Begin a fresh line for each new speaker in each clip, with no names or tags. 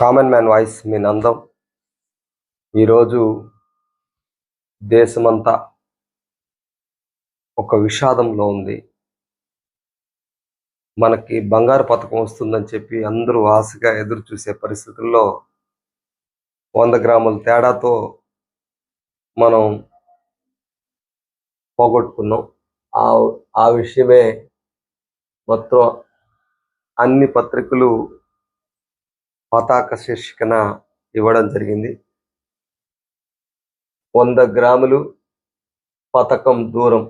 Common man voice మీ నందం. ఈరోజు దేశమంతా ఒక విషాదంలో ఉంది. మనకి బంగారు పథకం వస్తుందని చెప్పి అందరూ ఆశగా ఎదురు చూసే పరిస్థితుల్లో వంద గ్రాముల తేడాతో మనం పోగొట్టుకున్నాం. ఆ ఆ విషయమే మొత్తం అన్ని పత్రికలు పతాక శీర్షికన ఇవ్వడం జరిగింది. వంద గ్రాములు పథకం దూరం.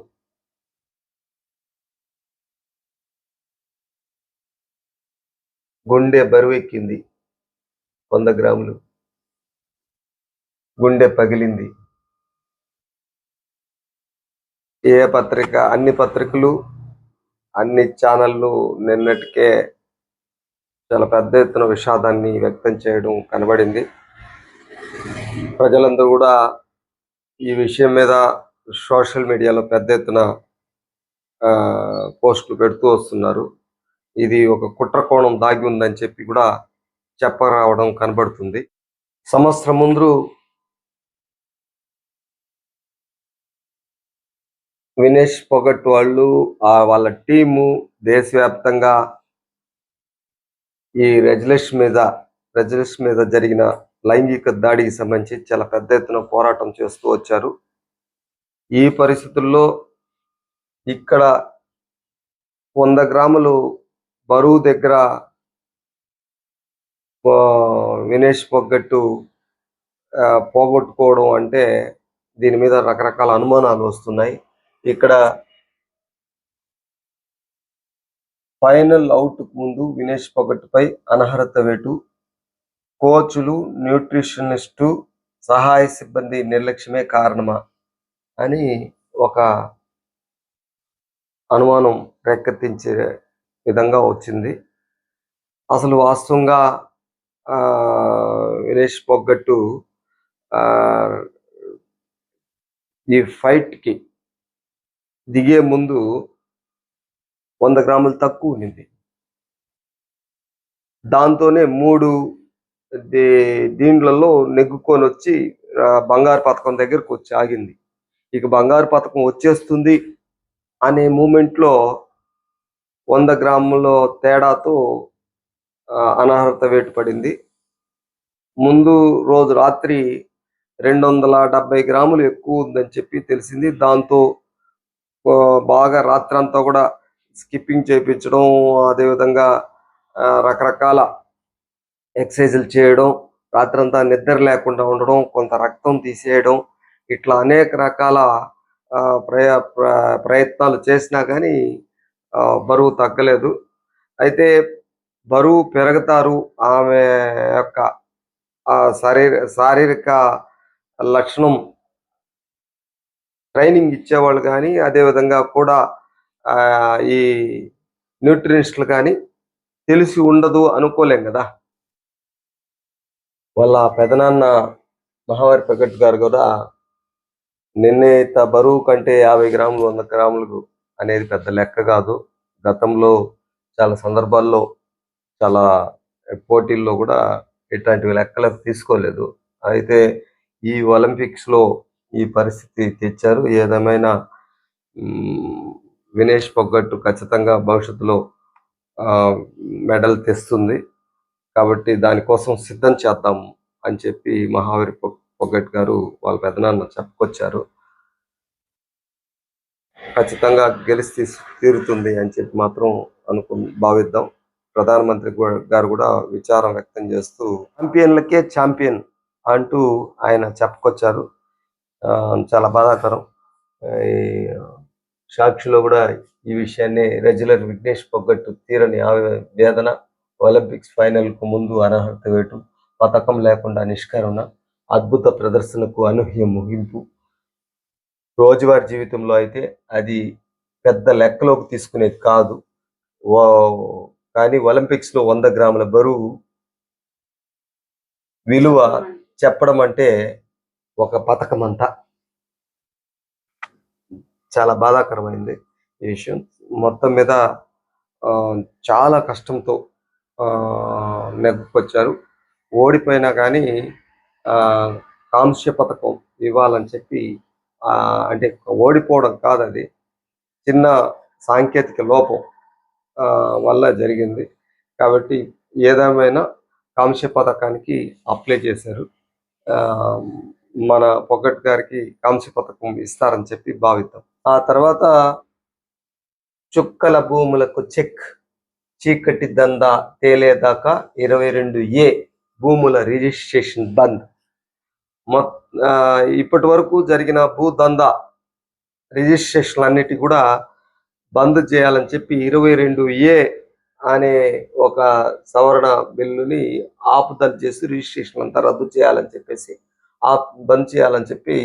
గుండె బరువెక్కింది. వంద గ్రాములు. గుండె పగిలింది. ఏ పత్రిక అన్ని పత్రికలు అన్ని ఛానళ్ళు నిన్నటికే చాలా పెద్ద ఎత్తున విషాదాన్ని వ్యక్తం చేయడం కనబడింది. ప్రజలందరూ కూడా ఈ విషయం మీద సోషల్ మీడియాలో పెద్ద ఎత్తున ఆ, పోస్టులు పెడుతూ వస్తున్నారు. ఇది ఒక కుట్ర కోణం దాగి ఉందని చెప్పి కూడా చెప్పరావడం కనబడుతుంది. సంవత్సరం ముందు వినేష్ పొగట్ వాళ్ళు ఆ వాళ్ళ టీము దేశవ్యాప్తంగా ఈ రజలేష్ మీద రజలేష్ మీద జరిగిన లైంగిక దాడికి సంబంధించి చాలా పెద్ద ఎత్తున పోరాటం చేస్తూ వచ్చారు. ఈ పరిస్థితుల్లో ఇక్కడ వంద గ్రాములు బరువు దగ్గర వినేష్ పొగ్గట్టు ఆ, పోగొట్టుకోవడం అంటే దీని మీద రకరకాల అనుమానాలు వస్తున్నాయి. ఇక్కడ ఫైనల్ అవుట్కు ముందు వినేష్ పొగట్టుపై అనర్హత వేటు. కోచ్లు న్యూట్రిషనిస్టు సహాయ సిబ్బంది నిర్లక్ష్యమే కారణమా అని ఒక అనుమానం రేకెత్తించే విధంగా వచ్చింది. అసలు వాస్తవంగా వినేష్ పొగ్గట్టు ఈ ఫైట్కి దిగే ముందు వంద గ్రాములు తక్కువ ఉండింది. దాంతోనే మూడు దీ- దీంట్లలో నెగ్గుకొని వచ్చి బంగారు పథకం దగ్గరకు వచ్చి ఆగింది. ఇక బంగారు పథకం వచ్చేస్తుంది అనే మూమెంట్లో వంద గ్రాముల తేడాతో అనర్హత వేటు పడింది ముందు రోజు రాత్రి రెండు వందల డెబ్బై గ్రాములు ఎక్కువ ఉందని చెప్పి తెలిసింది. దాంతో బాగా రాత్రంతా కూడా స్కిప్పింగ్ చేయించడం అదేవిధంగా రకరకాల ఎక్సర్సైజులు చేయడం రాత్రంతా నిద్ర లేకుండా ఉండడం కొంత రక్తం తీసేయడం ఇట్లా అనేక రకాల ప్రయ ప్ర- ప్రయత్నాలు చేసినా కానీ బరువు తగ్గలేదు. అయితే బరువు పెరుగుతారు ఆమె యొక్క శారీర శారీరక లక్షణం ట్రైనింగ్ ఇచ్చేవాళ్ళు కానీ అదేవిధంగా కూడా ఈ న్యూట్రినిస్టులు కానీ తెలిసి ఉండదు అనుకోలేం కదా. వాళ్ళ పెదనాన్న మహావారి ప్రకట్ గారు కూడా నిర్ణీత బరువు కంటే యాభై గ్రాములు వంద గ్రాములు అనేది పెద్ద లెక్క కాదు. గతంలో చాలా సందర్భాల్లో చాలా పోటీల్లో కూడా ఇట్లాంటివి లెక్కలకు తీసుకోలేదు. అయితే ఈ ఒలింపిక్స్లో ఈ పరిస్థితి తెచ్చారు. ఏదేమైనా వినేష్ పొగ్గట్టు ఖచ్చితంగా భవిష్యత్తులో ఆ, మెడల్ తెస్తుంది. కాబట్టి దానికోసం సిద్ధం చేద్దాం అని చెప్పి మహావీర్ పొ- పొగ్గట్ గారు వాళ్ళ పెదనాన్న చెప్పుకొచ్చారు. ఖచ్చితంగా గెలిచి తీరుతుంది అని చెప్పి మాత్రం అనుకు భావిద్దాం. ప్రధానమంత్రి గారు కూడా విచారం వ్యక్తం చేస్తూ ఛాంపియన్లకే ఛాంపియన్ అంటూ ఆయన చెప్పుకొచ్చారు. ఆ, చాలా బాధాకరం. ఈ సాక్షిలో కూడా ఈ విషయాన్ని రెగ్యులర్ విఘ్నేష్ పొగ్గట్టు తీరని ఆవే- వేదన ఒలింపిక్స్ ఫైనల్కు ముందు అనర్హత వేటు పథకం లేకుండా నిష్కరణ అద్భుత ప్రదర్శనకు అనూహ్య ముగింపు. రోజువారీ జీవితంలో అయితే అది పెద్ద లెక్కలోకి తీసుకునేది కాదు. కానీ ఒలింపిక్స్లో వంద గ్రాముల బరువు విలువ చెప్పడం అంటే ఒక పథకం అంతా చాలా బాధాకరమైంది ఈ విషయం. మొత్తం మీద చాలా కష్టంతో ఆ, నెగ్గుకొచ్చారు ఓడిపోయినా కానీ ఆ, కాంస్య పథకం ఇవ్వాలని చెప్పి అంటే ఓడిపోవడం కాదు అది. చిన్న సాంకేతిక లోపం ఆ, వల్ల జరిగింది. కాబట్టి ఏదేమైనా కాంస్య పథకానికి అప్లై చేశారు. ఆ, మన పొగట్ గారికి కాంస్య పథకం ఇస్తారని చెప్పి భావిద్దాం. ఆ తర్వాత చుక్కల భూములకు చెక్ చీకటి దందా తేలేదాకా ఇరవై రెండు ఏ భూముల రిజిస్ట్రేషన్ బంద్. మొత్ ఇప్పటి వరకు జరిగిన భూ దందా రిజిస్ట్రేషన్ అన్నిటి కూడా బంద్ చేయాలని చెప్పి ఇరవై రెండు ఏ అనే ఒక సవరణ బిల్లుని ఆపుదల చేసి రిజిస్ట్రేషన్ అంతా రద్దు చేయాలని చెప్పేసి ఆ బంద్ చేయాలని చెప్పి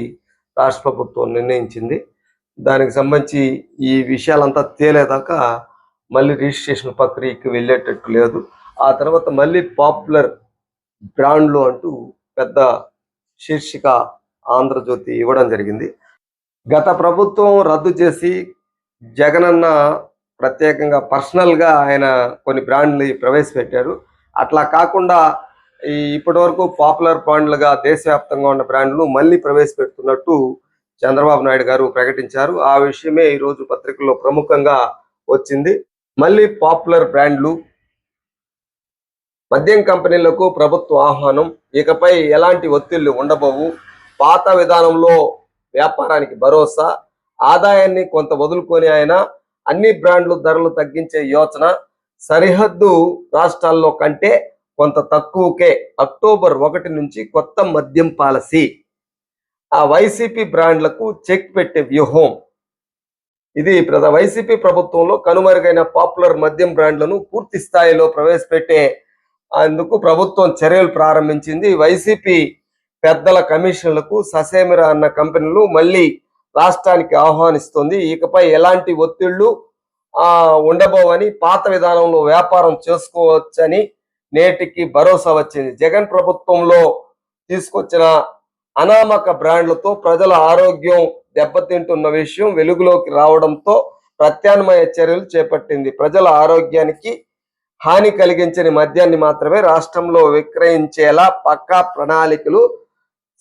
రాష్ట్ర ప్రభుత్వం నిర్ణయించింది. దానికి సంబంధించి ఈ విషయాలంతా తేలేదాకా మళ్ళీ రిజిస్ట్రేషన్ ప్రక్రియకి వెళ్ళేటట్టు లేదు. ఆ తర్వాత మళ్ళీ పాపులర్ బ్రాండ్లు అంటూ పెద్ద శీర్షిక ఆంధ్రజ్యోతి ఇవ్వడం జరిగింది. గత ప్రభుత్వం రద్దు చేసి జగనన్న ప్రత్యేకంగా పర్సనల్గా ఆయన కొన్ని బ్రాండ్లు ప్రవేశపెట్టారు. అట్లా కాకుండా ఈ ఇప్పటి వరకు పాపులర్ బ్రాండ్లుగా దేశవ్యాప్తంగా ఉన్న బ్రాండ్లు మళ్ళీ ప్రవేశపెడుతున్నట్టు చంద్రబాబు నాయుడు గారు ప్రకటించారు. ఆ విషయమే ఈరోజు పత్రికల్లో ప్రముఖంగా వచ్చింది. మళ్ళీ పాపులర్ బ్రాండ్లు మద్యం కంపెనీలకు ప్రభుత్వ ఆహ్వానం. ఇకపై ఎలాంటి ఒత్తిళ్ళు ఉండబోవు? పాత విధానంలో వ్యాపారానికి భరోసా ఆదాయాన్ని కొంత వదులుకొని ఆయన అన్ని బ్రాండ్లు ధరలు తగ్గించే యోచన సరిహద్దు రాష్ట్రాల్లో కంటే కొంత తక్కువకే. అక్టోబర్ ఒకటి నుంచి కొత్త మద్యం పాలసీ ఆ వైసీపీ బ్రాండ్లకు చెక్ పెట్టే వ్యూహం. ఇది ప్రధ వైసీపీ ప్రభుత్వంలో కనుమరుగైన పాపులర్ మద్యం బ్రాండ్లను పూర్తి స్థాయిలో ప్రవేశపెట్టే అందుకు ప్రభుత్వం చర్యలు ప్రారంభించింది. వైసీపీ పెద్దల కమిషన్లకు ససేమిరా అన్న కంపెనీలు మళ్ళీ రాష్ట్రానికి ఆహ్వానిస్తుంది. ఇకపై ఎలాంటి ఒత్తిళ్ళు ఉండబోవని పాత విధానంలో వ్యాపారం చేసుకోవచ్చని నేటికి భరోసా వచ్చింది. జగన్ ప్రభుత్వంలో తీసుకొచ్చిన అనామక బ్రాండ్లతో ప్రజల ఆరోగ్యం దెబ్బతింటున్న విషయం వెలుగులోకి రావడంతో ప్రత్యామ్నాయ చర్యలు చేపట్టింది. ప్రజల ఆరోగ్యానికి హాని కలిగించని మద్యాన్ని మాత్రమే రాష్ట్రంలో విక్రయించేలా పక్కా ప్రణాళికలు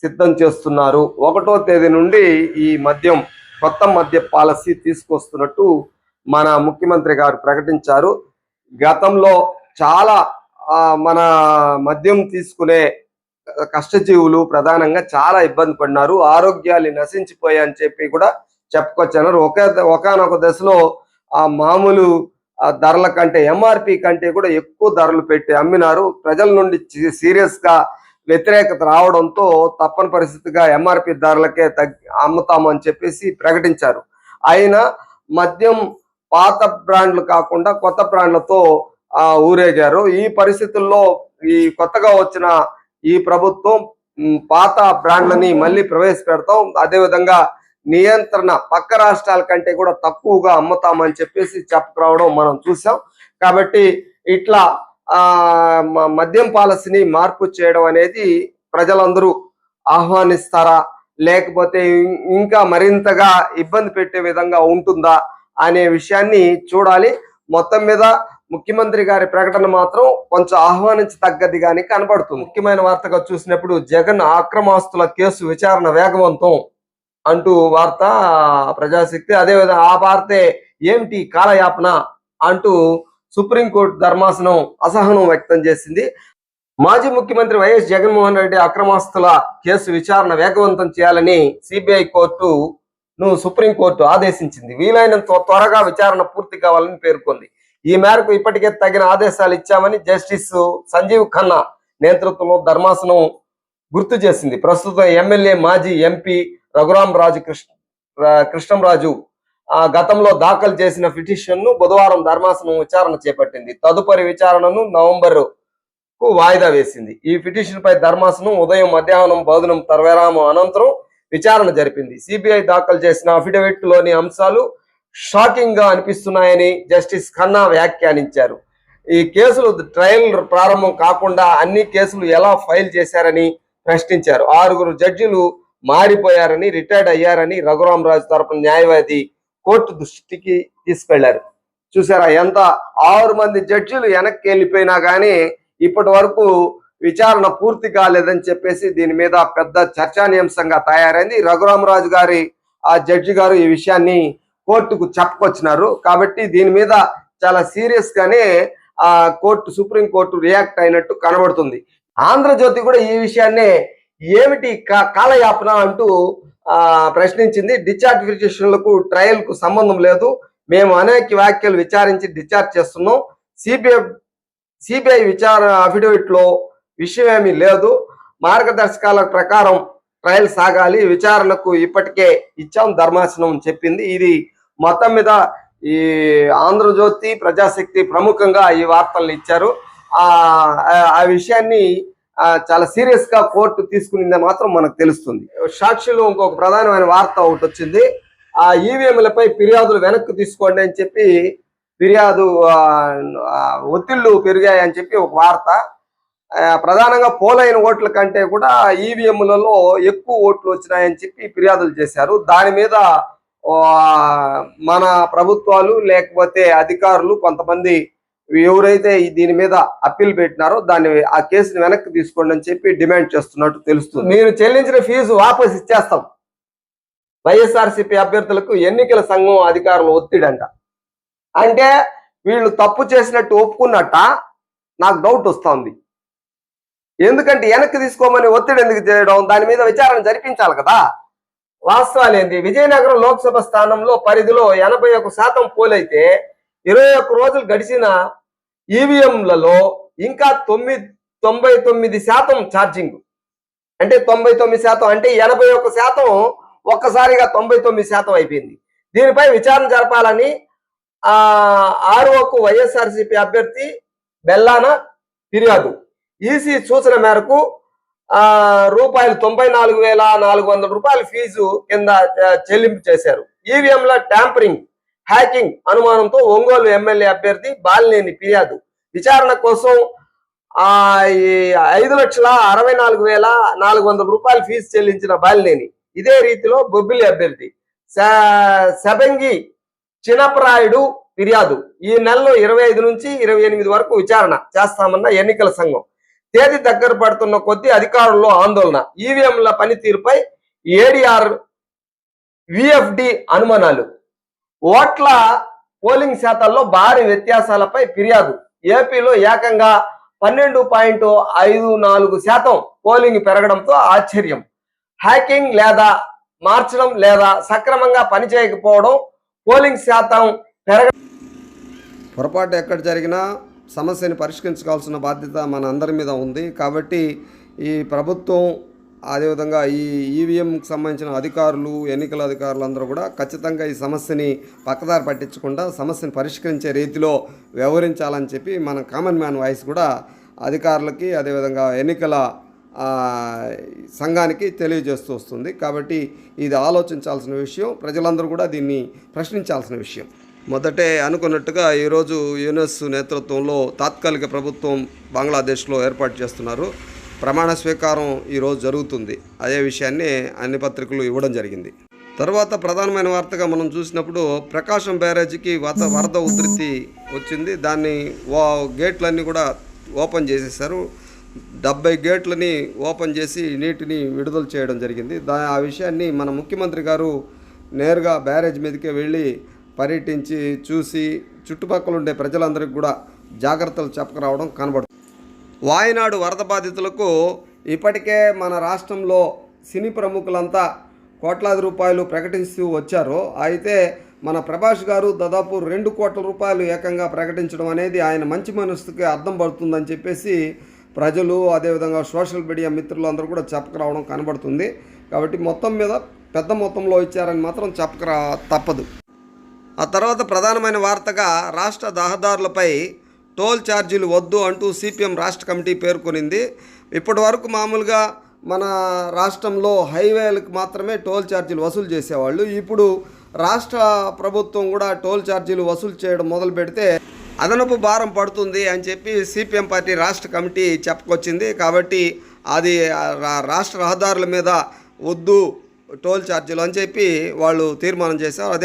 సిద్ధం చేస్తున్నారు. ఒకటో తేదీ నుండి ఈ మద్యం కొత్త మద్య పాలసీ తీసుకొస్తున్నట్టు మన ముఖ్యమంత్రి గారు ప్రకటించారు. గతంలో చాలా మన మద్యం తీసుకునే కష్టజీవులు ప్రధానంగా చాలా ఇబ్బంది పడినారు. ఆరోగ్యాలు నశించిపోయాయని చెప్పి కూడా చెప్పుకొచ్చారు. ఒకే ఒకనొక దశలో ఆ మామూలు ఆ ధరల కంటే ఎంఆర్పి కంటే కూడా ఎక్కువ ధరలు పెట్టి అమ్మినారు. ప్రజల నుండి సీరియస్గా వ్యతిరేకత రావడంతో తప్పని పరిస్థితిగా ఎంఆర్పి ధరలకే తగ్గి అమ్ముతామని చెప్పేసి ప్రకటించారు. అయినా మద్యం పాత బ్రాండ్లు కాకుండా కొత్త బ్రాండ్లతో ఆ ఊరేగారు. ఈ పరిస్థితుల్లో ఈ కొత్తగా వచ్చిన ఈ ప్రభుత్వం పాత బ్రాండ్లని మళ్ళీ ప్రవేశపెడతాం. అదేవిధంగా నియంత్రణ పక్క రాష్ట్రాల కంటే కూడా తక్కువగా అమ్ముతామని చెప్పేసి చెప్పుకురావడం మనం చూసాం. కాబట్టి ఇట్లా మద్యం పాలసీని మార్పు చేయడం అనేది ప్రజలందరూ ఆహ్వానిస్తారా? లేకపోతే ఇంకా మరింతగా ఇబ్బంది పెట్టే విధంగా ఉంటుందా? అనే విషయాన్ని చూడాలి. మొత్తం మీద ముఖ్యమంత్రి గారి ప్రకటన మాత్రం కొంచెం ఆహ్వానించదగ్గది గాని కనబడుతుంది. ముఖ్యమైన వార్తగా చూసినప్పుడు జగన్ ఆక్రమాస్తుల కేసు విచారణ వేగవంతం అంటూ వార్త ప్రజాశక్తి. అదేవిధంగా ఆ వార్తే ఏమిటి? కాలయాపన అంటూ సుప్రీంకోర్టు ధర్మాసనం అసహనం వ్యక్తం చేసింది. మాజీ ముఖ్యమంత్రి వైఎస్ జగన్మోహన్ రెడ్డి అక్రమాస్తుల కేసు విచారణ వేగవంతం చేయాలని సిబిఐ కోర్టు ను సుప్రీంకోర్టు ఆదేశించింది. వీలైనంత త్వరగా విచారణ పూర్తి కావాలని పేర్కొంది. ఈ మేరకు ఇప్పటికే తగిన ఆదేశాలు ఇచ్చామని జస్టిస్ సంజీవ్ ఖన్నా నేతృత్వంలో ధర్మాసనం గుర్తు చేసింది. ప్రస్తుతం ఎమ్మెల్యే మాజీ ఎంపీ రఘురాం రాజు కృష్ణ కృష్ణంరాజు ఆ గతంలో దాఖలు చేసిన పిటిషన్ను బుధవారం ధర్మాసనం విచారణ చేపట్టింది. తదుపరి విచారణను నవంబర్కు వాయిదా వేసింది. ఈ పిటిషన్ పై ధర్మాసనం ఉదయం మధ్యాహ్నం భోజనం తర్వేరాము అనంతరం విచారణ జరిపింది. సిబిఐ దాఖలు చేసిన అఫిడవిట్లోని అంశాలు షాకింగ్గా అనిపిస్తున్నాయని జస్టిస్ ఖన్నా వ్యాఖ్యానించారు. ఈ కేసులు ట్రయల్ ప్రారంభం కాకుండా అన్ని కేసులు ఎలా ఫైల్ చేశారని ప్రశ్నించారు. ఆరుగురు జడ్జిలు మారిపోయారని రిటైర్డ్ అయ్యారని రఘురామరాజు తరపున న్యాయవాది కోర్టు దృష్టికి తీసుకెళ్ళారు. చూసారా ఎంత ఆరు మంది జడ్జిలు వెనక్కి వెళ్ళిపోయినా కానీ ఇప్పటి వరకు విచారణ పూర్తి కాలేదని చెప్పేసి దీని మీద పెద్ద చర్చానీయాంశంగా తయారైంది. రఘురామరాజు గారి ఆ జడ్జి గారు ఈ విషయాన్ని కోర్టుకు చెప్పుకొచ్చినారు. కాబట్టి దీని మీద చాలా సీరియస్ గానే ఆ కోర్టు సుప్రీం కోర్టు రియాక్ట్ అయినట్టు కనబడుతుంది. ఆంధ్రజ్యోతి కూడా ఈ విషయాన్నే ఏమిటి కా- కాలయాపన అంటూ ఆ ప్రశ్నించింది. డిచార్టిఫికేషన్లకు ట్రయల్కు సంబంధం లేదు. మేము అనేక వ్యాఖ్యలు విచారించి డిశ్చార్జ్ చేస్తున్నాం. సిబిఐ సిబిఐ విచారణ అఫిడవిట్లో విషయం ఏమీ లేదు. మార్గదర్శకాల ప్రకారం ట్రయల్ సాగాలి. విచారణకు ఇప్పటికే ఇచ్చాం. ధర్మాసనం చెప్పింది. ఇది మొత్తం మీద ఈ ఆంధ్రజ్యోతి ప్రజాశక్తి ప్రముఖంగా ఈ వార్తలను ఇచ్చారు. ఆ విషయాన్ని చాలా సీరియస్గా కోర్టు తీసుకునిందని మాత్రం మనకు తెలుస్తుంది. సాక్షిలో ఇంకొక ప్రధానమైన వార్త ఒకటి వచ్చింది. ఆ ఈవీఎంలపై ఫిర్యాదులు వెనక్కి తీసుకోండి అని చెప్పి ఫిర్యాదు ఒత్తిళ్ళు పెరిగాయని చెప్పి ఒక వార్త. ప్రధానంగా పోలైన ఓట్ల కంటే కూడా ఈవీఎంలలో ఎక్కువ ఓట్లు వచ్చినాయని చెప్పి ఫిర్యాదులు చేశారు. దాని మీద మన ప్రభుత్వాలు లేకపోతే అధికారులు కొంతమంది ఎవరైతే దీని మీద అప్పీల్ పెట్టినారో దాన్ని ఆ కేసుని వెనక్కి తీసుకోండి అని చెప్పి డిమాండ్ చేస్తున్నట్టు తెలుస్తుంది. మీరు చెల్లించిన ఫీజు వాపస్ ఇచ్చేస్తాం. వైఎస్ఆర్సీపీ అభ్యర్థులకు ఎన్నికల సంఘం అధికారులు ఒత్తిడంట. అంటే వీళ్ళు తప్పు చేసినట్టు ఒప్పుకున్నట్ట నాకు డౌట్ వస్తుంది. ఎందుకంటే వెనక్కి తీసుకోమని ఒత్తిడి ఎందుకు చేయడం? దాని మీద విచారణ జరిపించాలి కదా. వాస్తవాలేంది విజయనగరం లోక్సభ స్థానంలో పరిధిలో ఎనభై ఒక శాతం పోలైతే ఇరవై ఒక్క రోజులు గడిచిన ఈవీఎంలలో ఇంకా తొమ్మిది తొంభై తొమ్మిది శాతం ఛార్జింగ్. అంటే తొంభై తొమ్మిది శాతం అంటే ఎనభై ఒక్క శాతం ఒక్కసారిగా తొంభై తొమ్మిది శాతం అయిపోయింది. దీనిపై విచారణ జరపాలని ఆ ఆర్ఓకు వైఎస్ఆర్సీపీ అభ్యర్థి బెల్లాన ఫిర్యాదు. ఈసీ సూచన మేరకు రూపాయలు తొంభై నాలుగు వేల నాలుగు వందల రూపాయల ఫీజు కింద చెల్లింపు చేశారు. ఈవీఎంల ట్యాంపరింగ్ హ్యాకింగ్ అనుమానంతో ఒంగోలు ఎమ్మెల్యే అభ్యర్థి బాలినేని ఫిర్యాదు. విచారణ కోసం ఆ ఈ ఐదు లక్షల అరవై నాలుగు వేల నాలుగు వందల రూపాయల ఫీజు చెల్లించిన బాలినేని. ఇదే రీతిలో బొబ్బిలి అభ్యర్థి శబంగి చినపరాయుడు ఫిర్యాదు. ఈ నెలలో ఇరవై ఐదు నుంచి ఇరవై ఎనిమిది వరకు విచారణ చేస్తామన్న ఎన్నికల సంఘం. తేదీ దగ్గర పడుతున్న కొద్దీ అధికారుల్లో ఆందోళన. ఈవీఎంల పనితీరుపై ఏడీఆర్ విఎఫ్డి అనుమానాలు. ఓట్ల పోలింగ్ శాతాల్లో భారీ వ్యత్యాసాలపై ఫిర్యాదు. ఏపీలో ఏకంగా పన్నెండు పాయింట్ ఐదు నాలుగు శాతం పోలింగ్ పెరగడంతో ఆశ్చర్యం. హ్యాకింగ్ లేదా మార్చడం లేదా సక్రమంగా పనిచేయకపోవడం పోలింగ్ శాతం పెరగ పొరపాటు ఎక్కడ జరిగినా సమస్యని పరిష్కరించుకోవాల్సిన బాధ్యత మన అందరి మీద ఉంది. కాబట్టి ఈ ప్రభుత్వం అదేవిధంగా ఈ ఈవీఎంకి సంబంధించిన అధికారులు ఎన్నికల అధికారులు అందరూ కూడా ఖచ్చితంగా ఈ సమస్యని పక్కదారి పట్టించకుండా సమస్యని పరిష్కరించే రీతిలో వ్యవహరించాలని చెప్పి మన కామన్ మ్యాన్ వాయిస్ కూడా అధికారులకి అదేవిధంగా ఎన్నికల సంఘానికి తెలియజేస్తూ వస్తుంది. కాబట్టి ఇది ఆలోచించాల్సిన విషయం ప్రజలందరూ కూడా దీన్ని ప్రశ్నించాల్సిన విషయం. మొదటే అనుకున్నట్టుగా ఈరోజు యునెస్ నేతృత్వంలో తాత్కాలిక ప్రభుత్వం బంగ్లాదేశ్లో ఏర్పాటు చేస్తున్నారు. ప్రమాణ స్వీకారం ఈరోజు జరుగుతుంది. అదే విషయాన్ని అన్ని పత్రికలు ఇవ్వడం జరిగింది. తర్వాత ప్రధానమైన వార్తగా మనం చూసినప్పుడు ప్రకాశం బ్యారేజీకి వరద వరద ఉధృతి వచ్చింది. దాన్ని వా గేట్లన్నీ కూడా ఓపెన్ చేసేసారు డెబ్బై గేట్లని ఓపెన్ చేసి నీటిని విడుదల చేయడం జరిగింది. దా ఆ విషయాన్ని మన ముఖ్యమంత్రి గారు నేరుగా బ్యారేజ్ మీదకే వెళ్ళి పర్యటించి చూసి చుట్టుపక్కల ఉండే ప్రజలందరికీ కూడా జాగ్రత్తలు చెప్పకరావడం కనబడుతుంది. వాయనాడు వరద బాధితులకు ఇప్పటికే మన రాష్ట్రంలో సినీ ప్రముఖులంతా కోట్లాది రూపాయలు ప్రకటిస్తూ వచ్చారు. అయితే మన ప్రభాస్ గారు దాదాపు రెండు కోట్ల రూపాయలు ఏకంగా ప్రకటించడం అనేది ఆయన మంచి మనసుకి అర్థం పడుతుందని చెప్పేసి ప్రజలు అదేవిధంగా సోషల్ మీడియా మిత్రులు అందరూ కూడా చెప్పకరావడం కనబడుతుంది. కాబట్టి మొత్తం మీద పెద్ద మొత్తంలో ఇచ్చారని మాత్రం చెప్పకరా తప్పదు. ఆ తర్వాత ప్రధానమైన వార్తగా రాష్ట్ర రహదారులపై టోల్ ఛార్జీలు వద్దు అంటూ సిపిఎం రాష్ట్ర కమిటీ పేర్కొనింది. ఇప్పటి వరకు మామూలుగా మన రాష్ట్రంలో హైవేలకు మాత్రమే టోల్ ఛార్జీలు వసూలు చేసేవాళ్ళు. ఇప్పుడు రాష్ట్ర ప్రభుత్వం కూడా టోల్ ఛార్జీలు వసూలు చేయడం మొదలు పెడితే అదనపు భారం పడుతుంది అని చెప్పి సిపిఎం పార్టీ రాష్ట్ర కమిటీ చెప్పుకొచ్చింది. కాబట్టి అది రా- రాష్ట్ర రహదారుల మీద వద్దు టోల్ ఛార్జీలు అని చెప్పి వాళ్ళు తీర్మానం చేశారు. అదే